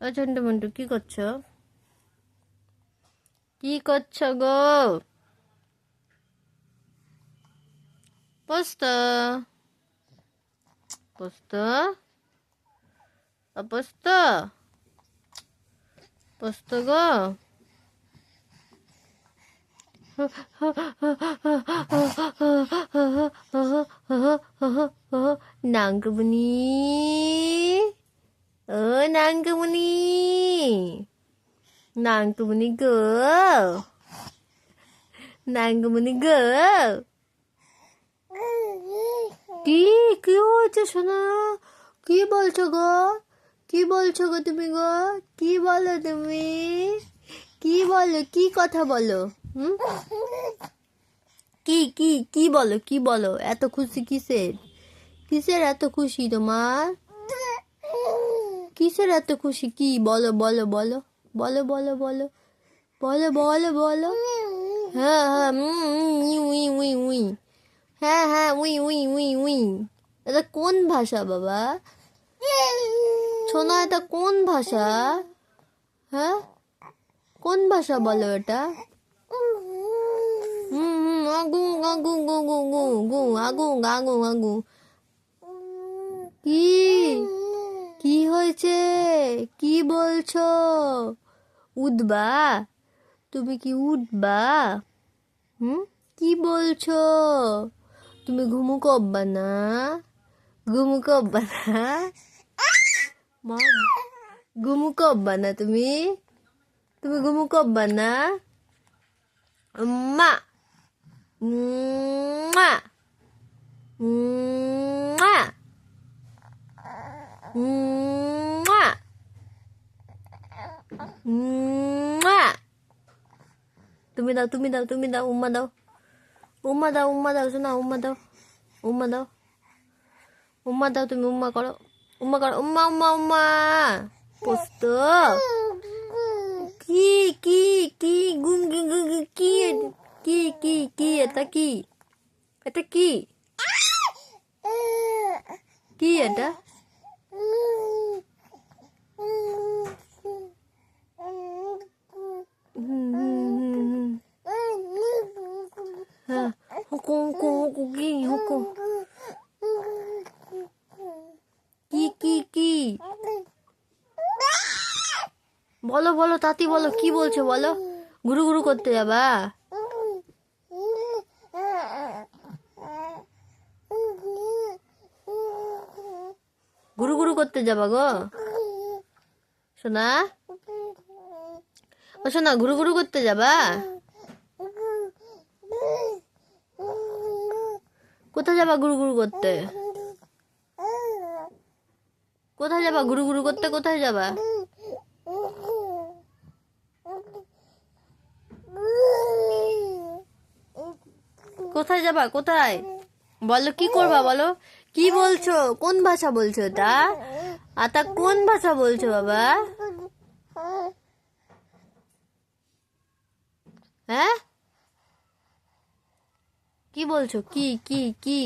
ও ঝন্টু মন্টু কি করছ? কি করছ গো? পোস্ত। পোস্ত? পোস্ত? পোস্ত গো? নাঙ্গমণি ও নাঙ্গমণি নাঙ্গমণি গো নাঙ্গমণি গো কি কি হয়েছে শোনা কি বলছো গো কি বলছো গো তুমি গো কি বলো তুমি কি বলো কি কথা বলো হুম কি কি কি বলো কি বলো এত খুশি কিসের কিসের এত খুশি তোমার কিসের এত খুশি? কি? বলো বলো বলো। বলো বলো বলো। বলো বলো বলো। হ্যাঁ হ্যাঁ উই উই উই হ্যাঁ হ্যাঁ উই উই উই উই। এটা কোন ভাষা, বাবা? শোনা, এটা কোন ভাষা? হ্যাঁ? কোন ভাষা বলো এটা? হুম হুম আগু আগু গু গু গু গু আগু আগু আগু কি কি হয়েছে? কি বলছো? উঠবা? তুমি কি উঠবা? হুম? কি বলছো? তুমি ঘুমু কব্বা না? ঘুমু কব্বা না? মা, ঘুমু কব্বা না তুমি? তুমি ঘুমু কব্বা না? মা মা মা মা তুমি দাও তুমি দাও তুমি দাও উম্মা দাও উম্মা দাও উম্মা দাও শোনা উম্মা দাও উম্মা দাও উম্মা দাও তুমি উম্মা করো উম্মা করো উম্মা উম্মা উম্মা পোস্ত কি কি কি গুং গুং গুং গুং, কি এ- কি কি কি এটা কি এটা কি কি এটা হুম, হুম, হুম, হুম। হ্যাঁ হুকু হুকু হুকু কি হুকু কি কি কি বলো বলো তাতি বলো কি বলছো বলো গুরু গুরু করতে যাবা গুরু গুরু করতে যাবা গো শোনা ও শোনা গুরু গুরু করতে যাবা কোথায় যাবা গুরু গুরু করতে? কোথায় যাবা গুরু গুরু করতে? কোথায় যাবা? কোথায় যাবা? কোথায়? বলো, কি করবা বলো? কি বলছো? কোন ভাষা বলছো এটা? আতা, কোন ভাষা বলছো বাবা? হ্যাঁ? কি বলছো কি কি কি